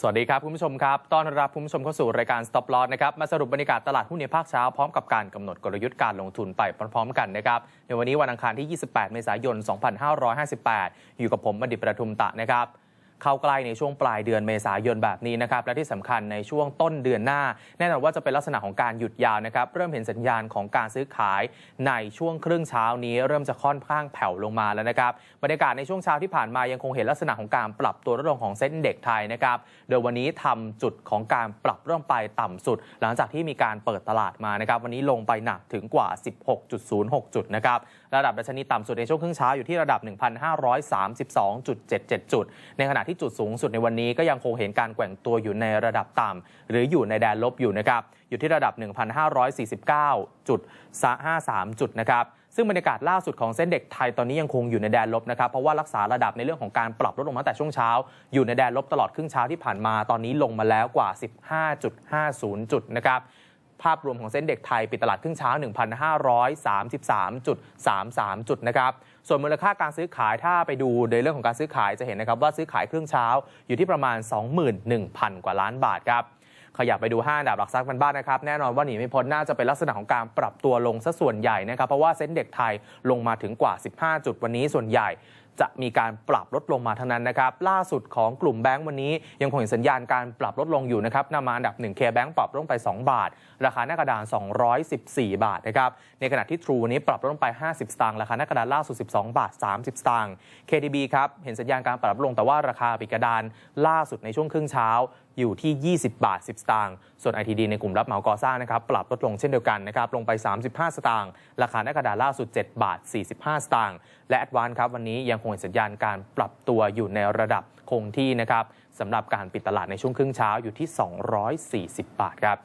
สวัสดีครับ คุณผู้ชมครับ ต้อนรับคุณผู้ชมเข้าสู่รายการ Stop Loss นะครับ มาสรุปบรรยากาศตลาดหุ้นในภาคเช้า พร้อมกับการกำหนดกลยุทธ์การลงทุนไปพร้อมๆกันนะครับ ในวันนี้วันอังคารที่ 28 เมษายน 2558 อยู่กับผมบัณฑิตประทุมตะนะครับ เข้าใกล้ในช่วงปลายเดือนเมษายนแบบนี้นะครับและที่สำคัญในช่วงต้นเดือนหน้า แน่นอนว่าจะเป็นลักษณะของการหยุดยาวนะครับเริ่มเห็นสัญญาณของการซื้อขายในช่วงครึ่งเช้านี้ เริ่มจะค่อนข้างแผ่วลงมาแล้วนะครับบรรยากาศในช่วงเช้าที่ผ่านมายังคงเห็นลักษณะของการปรับตัวลดลงของเซ็นเด็กไทยนะครับโดยวันนี้ทำจุดของการปรับเริ่มไปต่ำสุด หลังจากที่มีการเปิดตลาดมานะครับวันนี้ลงไปหนักถึงกว่า 16.06 จุดนะครับระดับดัชนีต่ำสุดในช่วงครึ่งเช้าอยู่ที่ระดับ 1,532.77 จุด ในขณะที่จุดสูงสุดในวันนี้ก็ยังคงเห็นการแกว่งตัวอยู่ในระดับต่ำหรืออยู่ในแดนลบอยู่นะครับ อยู่ที่ระดับ 1,549.53 จุดนะครับซึ่งบรรยากาศล่าสุดของเส้นเด็กไทยตอนนี้ยังคงอยู่ในแดนลบนะครับเพราะว่ารักษาระดับในเรื่องของการปรับลดลงมาแต่ช่วงเช้า อยู่ในแดนลบตลอดครึ่งเช้าที่ผ่านมาตอนนี้ลงมาแล้วกว่า 15.50 จุดนะครับภาพรวมของเส้นเด็กไทย ปิดตลาดครึ่งเช้า 1,533.33 จุดนะครับ ส่วนมูลค่าการซื้อขายถ้าไปดูในเรื่องของการซื้อขายจะเห็นนะครับว่าซื้อขายครึ่งเช้าอยู่ที่ประมาณ 21,000 กว่าล้านบาทครับขยับไปดู5อันดับหลักทรัพย์กันบ้างนะครับ แน่นอนว่าหนีไม่พ้นน่าจะเป็นลักษณะของการปรับตัวลงซะส่วนใหญ่นะครับ เพราะว่าเซ็นเด็กไทยลงมาถึงกว่า 15 จุดวันนี้ส่วนใหญ่ จะมีการปรับลดลงมาทั้งนั้นนะครับ ล่าสุดของกลุ่มแบงก์วันนี้ยังคงเห็นสัญญาณการปรับลดลงอยู่นะครับนำมาอันดับ1 K Bank ปรับลงไป 2 บาท ราคาหน้ากระดาน 214 บาทนะครับในขณะที่ True วันนี้ปรับลดลงไป 50 สตางค์ราคาหน้ากระดานล่าสุด 12 บาท 30 สตางค์ KTB ครับเห็นสัญญาณการปรับลงแต่ว่าราคาปิดกระดานล่าสุดในช่วงครึ่งเช้าอยู่ที่ 20 บาท 10 สตางค์ ส่วน ITD ในกลุ่มรับเหมาก่อสร้างนะครับปรับลดลงเช่นเดียวกันนะครับ ลงไป 35 สตางค์ ราคาหน้ากระดาษล่าสุด 7 บาท 45 สตางค์ และ a d v a n c e ครับวันนี้ยังคงเห็นสัญญาณการปรับตัวอยู่ในระดับคงที่นะครับสำหรับการปิดตลาดในช่วงครึ่งเช้าอยู่ที่ 240 บาทครับ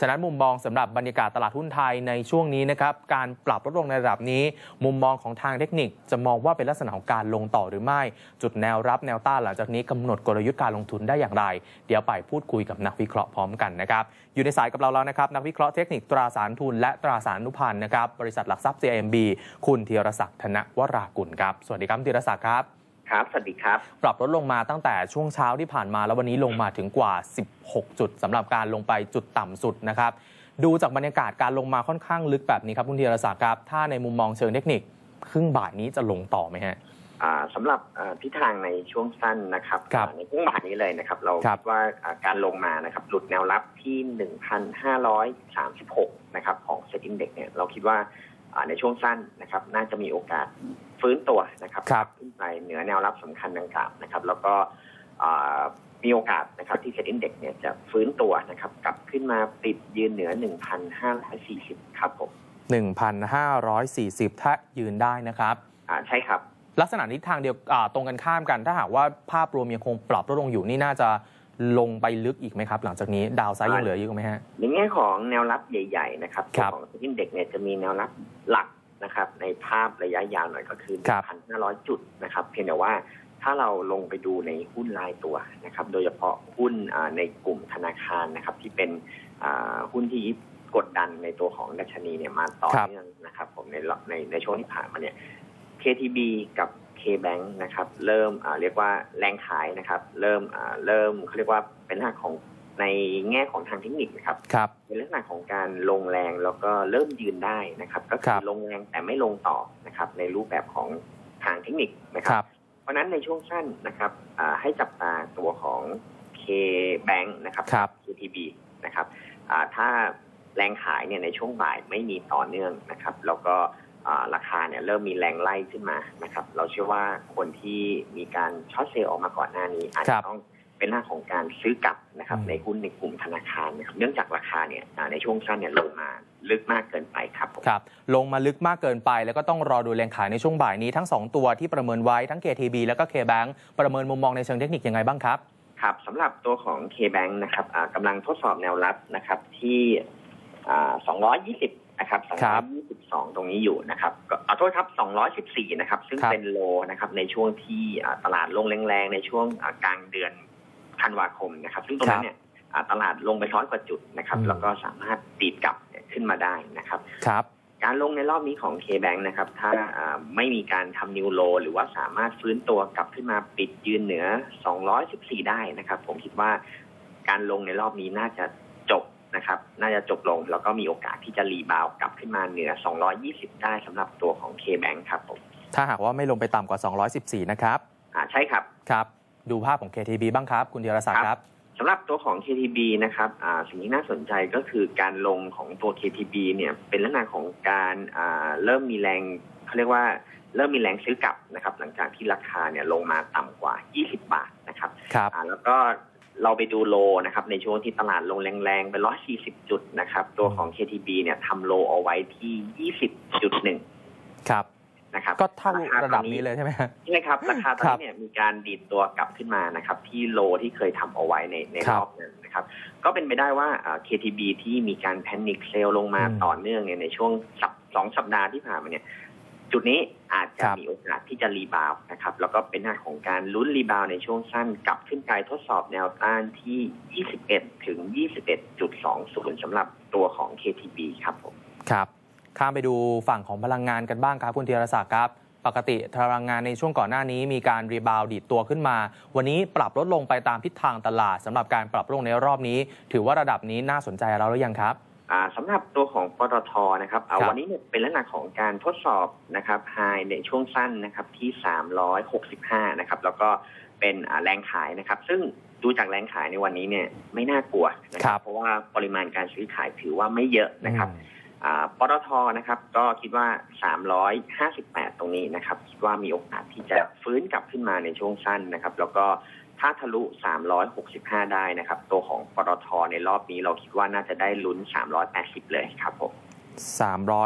ฉะนั้นมุมมองสำหรับบรรยากาศตลาดหุ้นไทยในช่วงนี้นะครับการปรับลดลงในระดับนี้ มุมมองของทางเทคนิคจะมองว่าเป็นลักษณะของการลงต่อหรือไม่ จุดแนวรับแนวต้านหลังจากนี้กำหนดกลยุทธ์การลงทุนได้อย่างไร เดี๋ยวไปพูดคุยกับนักวิเคราะห์พร้อมกันนะครับอยู่ในสายกับเราแล้วนะครับนักวิเคราะห์เทคนิคตราสารทุนและตราสารอนุพันธ์นะครับบริษัทหลักทรัพย์ JMB คุณธีรศักดิ์ธนวรากุลครับสวัสดีครับธีรศักดิ์ครับ ครับ สวัสดีครับ ปรับลดลงมาตั้งแต่ช่วงเช้าที่ผ่านมา แล้ววันนี้ลงมาถึงกว่า 16 จุดสำหรับการลงไปจุดต่ำสุดนะครับ ดูจากบรรยากาศการลงมาค่อนข้างลึกแบบนี้ครับคุณธีรศักดิ์ครับ ถ้าในมุมมองเชิงเทคนิค ครึ่งบ่ายนี้จะลงต่อไหมฮะอ่าสำหรับอ่าทิศทางในช่วงสั้นนะครับครับอ่าในช่วงบ่ายนี้เลยนะครับ เราครัคิบดว่าอ่าการลงมานะครับหลุดแนวรับที่ 1,536 นะครับของเซ็ตอินเด็กเนี่ยเราคิดว่าอ่าในช่วงสั้นนะครับ น่าจะมีโอกาส ฟื้นตัวนะครับครับขึ้นไปเหนือแนวรับสำคัญดังกล่าวนะครับ แล้วก็อ่ามีโอกาสนะครับที่เซ็ตอินเด็กเนี่ยจะฟื้นตัวนะครับกลับขึ้นมาปิดยืนเหนือ 1,540 ครับผม 1,540 ถ้ายืนได้นะครับอ่าใช่ครับ ลักษณะทิศทางเดียวอ่าตรงกันข้ามกัน ถ้าหากว่าภาพรวมยังคงปรับลดลงอยู่นี่น่าจะลงไปลึกอีกไหมครับ หลังจากนี้ดาวไซด์ยังเหลืออยู่ไหมฮะในแง่ของแนวรับใหญ่ ๆ นะครับครับของทินเด็กเนี่ยจะมีแนวรับหลัก นะครับ ในภาพระยะยาวหน่อยก็คือครับ 1,500 จุดนะครับ เพียงแต่ว่าถ้าเราลงไปดูในหุ้นรายตัวนะครับ โดยเฉพาะหุ้นอ่าในกลุ่มธนาคารนะครับ ที่เป็นอ่าหุ้นที่กดดันในตัวของดัชนีเนี่ยมาต่อครับ เนื่องนะครับ ผมในรอบในในช่วงที่ผ่านมาเนี่ย KTB กับ KBank นะครับ เริ่มอ่าเรียกว่าแรงขายนะครับ เริ่มอ่าเริ่มเขาเรียกว่าเป็นลักษณะของ ในแง่ของทางเทคนิคนะครับครับเป็นลักษณะของการลงแรงแล้วก็เริ่มยืนได้นะครับ ก็คคืรัอบลงแรงแต่ไม่ลงต่อนะครับ ในรูปแบบของทางเทคนิคนะคครับรับ เพราะฉะนั้นในช่วงสั้นนะครับอ่าให้จับตาตัวของ K Bank นะครับครับ KTB นะครับอ่าถ้าแรงขายเนี่ยในช่วงบ่ายไม่มีต่อเนื่องนะครับ แล้วก็อ่าราคาเนี่ยเริ่มมีแรงไล่ขึ้นมานะครับ เราเชื่อว่าคนที่มีการช็อตเซลล์ออกมาก่อนหน้านี้อาจครัจะบต้อง เป็นหน้าของการซื้อกลับนะครับอืมในหุ้นในกลุ่มธนาคารนะครับเนื่องจากราคาเนี่ยอ่าในช่วงสั้นเนี่ยลงมาลึกมากเกินไปครับผมครับ ลงมาลึกมากเกินไป แล้วก็ต้องรอดูแรงขายในช่วงบ่ายนี้ทั้ง 2 ตัวที่ประเมินไว้ทั้ง KTB แล้วก็ KBank ประเมินมุมมองในเชิงเทคนิคยังไงบ้างครับครับสำหรับตัวของ K-Bank นะครับอ่ากำลังทดสอบแนวรับนะครับที่อ่า220นะครับครับ222 ตรงนี้อยู่นะครับก็ขอโทษครับ 214 นะครับ ซึ่งครับเป็นโลนะครับ ในช่วงที่อ่าตลาดลงแรงๆ ในช่วงอ่ากลางเดือน ธันวาคมนะครับ ซึ่งตรงนั้นเนี่ยอ่าตลาดลงไปร้อยกว่าจุดนะครับอืมแล้วก็สามารถตีดกลับเนี่ยขึ้นมาได้นะครับครับการลงในรอบนี้ของ K-Bank นะครับ ถ้าอ่าไม่มีการทำนิวโล หรือว่าสามารถฟื้นตัวกลับขึ้นมาปิดยืนเหนือ 214 ได้นะครับ ผมคิดว่าการลงในรอบนี้น่าจะจบนะครับ น่าจะจบลง แล้วก็มีโอกาสที่จะรีบาวด์กลับขึ้นมาเหนือ 220 ได้สำหรับตัวของ K-Bank ครับผม ถ้าหากว่าไม่ลงไปต่ำกว่า 214 นะครับอ่าใช่ครับ ครับ ดูภาพของ KTB บ้างครับ คุณธีรศักดิ์ครับสำหรับตัวของ KTB นะครับอ่าสิ่งที่น่าสนใจก็คือการลงของตัว KTB เนี่ยเป็นลักษณะของการอ่าเริ่มมีแรงเขาเรียกว่าเริ่มมีแรงซื้อกลับนะครับหลังจากที่ราคาเนี่ยลงมาต่ำกว่า 20 บาทนะครับครับอ่าแล้วก็เราไปดูโลนะครับในช่วงที่ตลาดลงแรงๆไป140 จุดนะครับตัวของ KTB เนี่ยทำโลเอาไว้ที่ 20.1 ครับ นะครับก็เท่าคระตดัอบนี้เลยใช่ไหมฮะใช่ครับ ราคาตอนครับนี้เนี่ยมีการดีดตัวกลับขึ้นมานะครับ ที่โลที่เคยทำเอาไว้ในในครัรบอบนั้นนะครับ ก็เป็นไปได้ว่าอ่า KTB ที่มีการแพนิคเซลลงมาอืมต่อเนื่องเนี่ยในช่วงสัปสองสัปดาห์ที่ผ่านมาเนี่ยจุดนี้อาจจะครับมีโอกาสที่จะรีบาวด์นะครับ แล้วก็เป็นหน้าของการลุ้นรีบาวด์ในช่วงสั้นกลับขึ้นไปทดสอบแนวต้านที่ 21 ถึง 21.20สำหรับตัวของ KTB ครับผมครับ ข้ามไปดูฝั่งของพลังงานกันบ้างครับคุณธีรศักดิ์ครับ ปกติพลังงานในช่วงก่อนหน้านี้มีการรีบาวด์ดีดตัวขึ้นมา วันนี้ปรับลดลงไปตามทิศทางตลาดสำหรับการปรับลงในรอบนี้ ถือว่าระดับนี้น่าสนใจเราหรือยังครับอ่าสำหรับตัวของปตทนะครับเอาครับวันนี้เนี่ยเป็นลักษณะของการทดสอบนะครับไฮในช่วงสั้นนะครับที่ 365 นะครับ แล้วก็เป็นอ่าแรงขายนะครับ ซึ่งดูจากแรงขายในวันนี้เนี่ยไม่น่ากลัวนะคครัรับบเพราะว่าปริมาณการซื้อขายถือว่าไม่เยอะนะครับอืมอ่า ปตทนะครับ ก็คิดว่า 358 ตรงนี้นะครับ คิดว่ามีโอกาสที่จะฟื้นกลับขึ้นมาในช่วงสั้นนะครับ แล้วก็ถ้าทะลุ 365 ได้นะครับ ตัวของปตทในรอบนี้เราคิดว่าน่าจะได้ลุ้น 380 เลยครับผม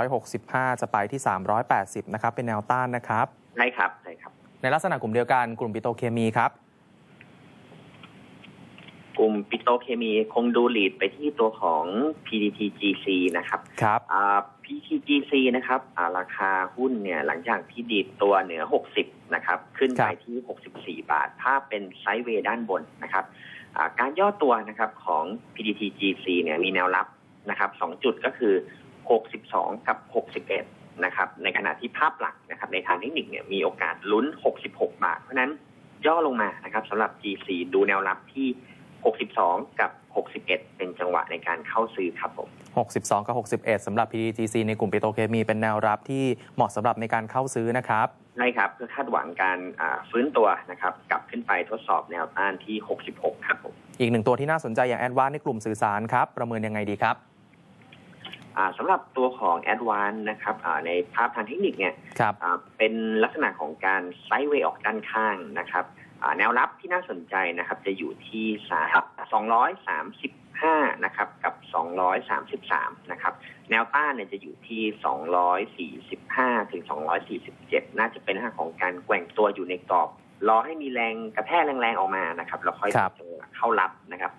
365 จะไปที่ 380 นะครับ เป็นแนวต้านนะครับ ใช่ครับ ใช่ครับ ในลักษณะกลุ่มเดียวกัน กลุ่มปิโตรเคมีครับ กลุ่มปิโตรเคมีคงดูลีดไปที่ตัวของ PTTGC นะครับครับอ่า PTGC นะครับอ่าราคาหุ้นเนี่ยหลังจากที่ดีดตัวเหนือ 60 นะครับ ขึ้นไปครับที่ 64 บาท ถ้าเป็นไซด์เวย์ด้านบนนะครับอ่าการย่อตัวนะครับของ PTTGC เนี่ยมีแนวรับนะครับสองจุดก็คือ 62 กับ 61 นะครับ ในขณะที่ภาพหลักนะครับ ในทางเทคนิคเนี่ยมีโอกาสลุ้น 66 บาท เพราะฉะนั้นย่อลงมานะครับสำหรับ GC ดูแนวรับที่ 62 กับ 61 เป็นจังหวะในการเข้าซื้อครับผม 62 กับ 61สำหรับ PTGC ในกลุ่มปิโตรเคมีเป็นแนวรับที่เหมาะสำหรับในการเข้าซื้อนะครับใช่ครับเพื่อคาดหวังการอ่าฟื้นตัวนะครับกลับขึ้นไปทดสอบแนวต้านที่ 66 ครับผมอีกหนึ่งตัวที่น่าสนใจอย่างแอดวานในกลุ่มสื่อสารครับ ประเมินยังไงดีครับอ่าสำหรับตัวของ a d v a n c e นะครับอ่าในภาพทางเทคนิคเนี่ยครับอ่าเป็นลักษณะของการไซด์เวย์ออกด้านข้างนะครับอ่า แนวรับที่น่าสนใจนะครับ จะอยู่ที่สา235นะครับ กับ233นะครับ แนวต้านเนี่ยจะอยู่ที่245ถึง247น่าจะเป็นลักษณะของการแกว่งตัวอยู่ในกรอบ รอให้มีแรงกระแทกแรงๆออกมานะครับแล้วค่อยครับจังหวะเข้ารับนะครับ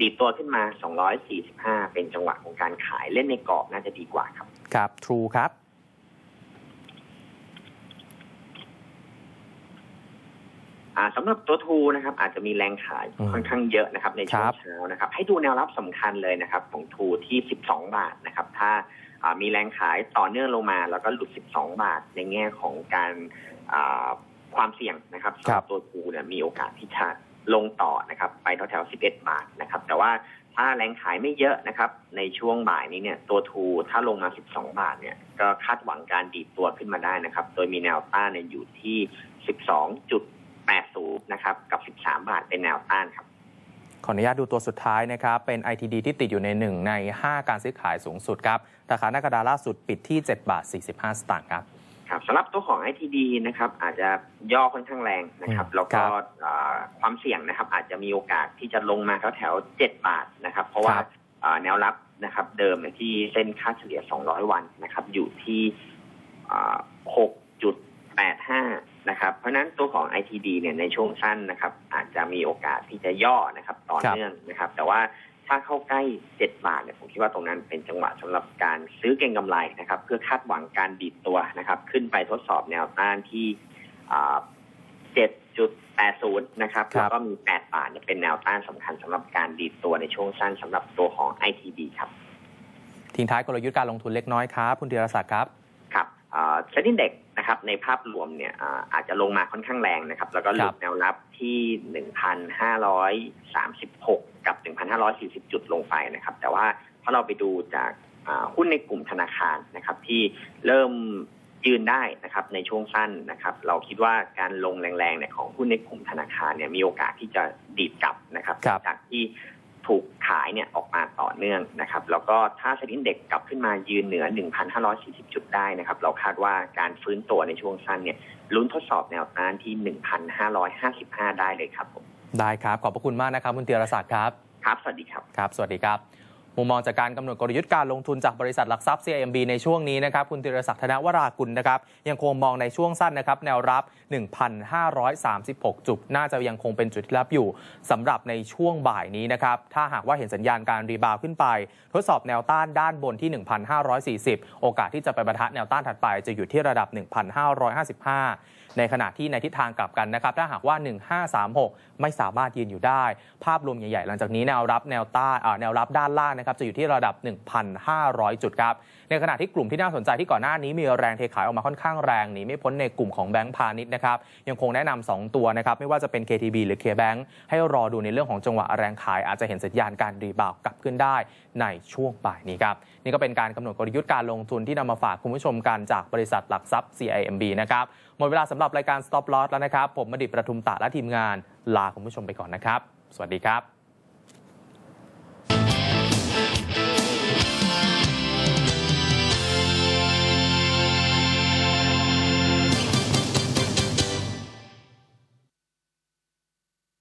ดีดตัวขึ้นมา 245 เป็นจังหวะของการขายเล่นในกรอบน่าจะดีกว่าครับ ครับ True ครับ อ่า สำหรับตัวทูนะครับอาจจะมีแรงขายอืมค่อนข้างเยอะนะครับในช่วคงรับเช้านะครับ ให้ดูแนวรับสำคัญเลยนะครับ ของทูที่ 12 บาทนะครับ ถ้าอ่ามีแรงขายต่อเนื่องลงมา แล้วก็หลุด 12 บาทในแง่ของการอ่าความเสี่ยงนะครับสำหรับตัวทูเนี่ยมีโอกาสที่จะลงต่อนะครับ ไปแถวๆ 11 บาทนะครับ แต่ว่าถ้าแรงขายไม่เยอะนะครับ ในช่วงบ่ายนี้เนี่ยตัวทูถ้าลงมา 12 บาทเนี่ยก็คาดหวังการดีดตัวขึ้นมาได้นะครับ โดยมีแนวต้านเนี่ยอยู่ที่ 12.80 นะครับกับ 13 บาทเป็นแนวต้านครับขออนุญาตดูตัวสุดท้ายนะครับ เป็น ITD ที่ติดอยู่ใน 1 ใน 5 การซื้อขายสูงสุดครับ ราคาหน้ากระดาษล่าสุดปิดที่ 7 บาท 45 สตางค์ครับครับสำหรับตัวของ ITD นะครับอาจจะย่อค่อนข้างแรงนะครับอืมแล้วก็ครับอ่าความเสี่ยงนะครับ อาจจะมีโอกาสที่จะลงมาแถวแถวๆ7บาทนะครับ เพราะว่าครับอ่าแนวรับนะครับเดิมเนี่ยที่เส้นค่าเฉลี่ย 200 วันนะครับ อยู่ที่อ่า6.85 นะครับเพราะฉะนั้นตัวของ ITD เนี่ยในช่วงสั้นนะครับ อาจจะมีโอกาสที่จะย่อนะครับต่อเนื่องนะครับ แต่ว่าถ้าเข้าใกล้ 7 บาทเนี่ยผมคิดว่าตรงนั้นเป็นจังหวะสำหรับการซื้อเก็งกำไรนะครับ เพื่อคาดหวังการดีดตัวนะครับ ขึ้นไปทดสอบแนวต้านที่อ่า7.80 นะครับครับแล้วก็มี 8 บาทเนี่ยเป็นแนวต้านสำคัญสำหรับการดีดตัวในช่วงสั้นสำหรับตัวของ ITD ครับทิ้งท้ายกลยุทธ์การลงทุนเล็กน้อยครับคุณธีรศักดิ์ครับครับ เซ็นดิ้งเด็กนะครับในภาพรวมเนี่ยอ่าอาจจะลงมาค่อนข้างแรงนะครับ แล้วก็หลุครัดบแนวรับที่ 1,536 กับ 1,540 จุดลงไปนะครับ แต่ว่าถ้าเราไปดูจากอ่าหุ้นในกลุ่มธนาคารนะครับ ที่เริ่มยืนได้นะครับในช่วงสั้นนะครับ เราคิดว่าการลงแรงๆเนี่ยของหุ้นในกลุ่มธนาคารเนี่ยมีโอกาสที่จะดีดกลับนะครับครับจากที่ ถูกขายเนี่ยออกมาต่อเนื่องนะครับ แล้วก็ถ้าเซ็นดิ้งเด็กกลับขึ้นมายืนเหนือ 1,540 จุดได้นะครับ เราคาดว่าการฟื้นตัวในช่วงสั้นเนี่ยลุ้นทดสอบแนวต้านที่ 1,555 ได้เลยครับผมได้ครับ ขอบพระคุณมากนะครับ คุณธีรศักดิ์ครับ ครับ สวัสดีครับ ครับ สวัสดีครับ มุมมองจากการกำหนดกลยุทธ์การลงทุนจากบริษัทหลักทรัพย์ CIMB ในช่วงนี้นะครับคุณธีรศักดิ์ธนวรากุลนะครับยังคงมองในช่วงสั้นนะครับแนวรับ 1,536 จุด น่าจะยังคงเป็นจุดที่รับอยู่สำหรับในช่วงบ่ายนี้นะครับถ้าหากว่าเห็นสัญญาณการรีบาวขึ้นไป ทดสอบแนวต้านด้านบนที่ 1,540 โอกาสที่จะไปบรรทะแนวต้านถัดไปจะอยู่ที่ระดับ 1,555 ในขณะที่ในทิศทางกลับกันนะครับ ถ้าหากว่า 1536 ไม่สามารถยืนอยู่ได้ ภาพรวมใหญ่ๆ หลังจากนี้แนวรับแนวต้านแนวรับด้านล่างนะครับจะอยู่ที่ระดับ 1,500 จุดครับในขณะที่กลุ่มที่น่าสนใจที่ก่อนหน้านี้มีแรงเทขายออกมาค่อนข้างแรงหนีไม่พ้นในกลุ่มของแบงก์พาณิชย์นะครับยังคงแนะนำสองตัวนะครับไม่ว่าจะเป็น KTB หรือ KBank ให้รอดูในเรื่องของจังหวะแรงขาย อาจจะเห็นสัญญาณการรีบาวกลับขึ้นได้ในช่วงบ่ายนี้ครับนี่ก็เป็นการกำหนดกลยุทธ์การลงทุนที่นำมาฝากคุณผู้ชมกันจากบริษัทหลักทรัพย์ CIMB นะครับหมดเวลาสำหรับรายการ Stop Loss แล้วนะครับผมมดิประทุมตะและทีมงานลาคุณผู้ชมไปก่อนนะครับ สวัสดีครับ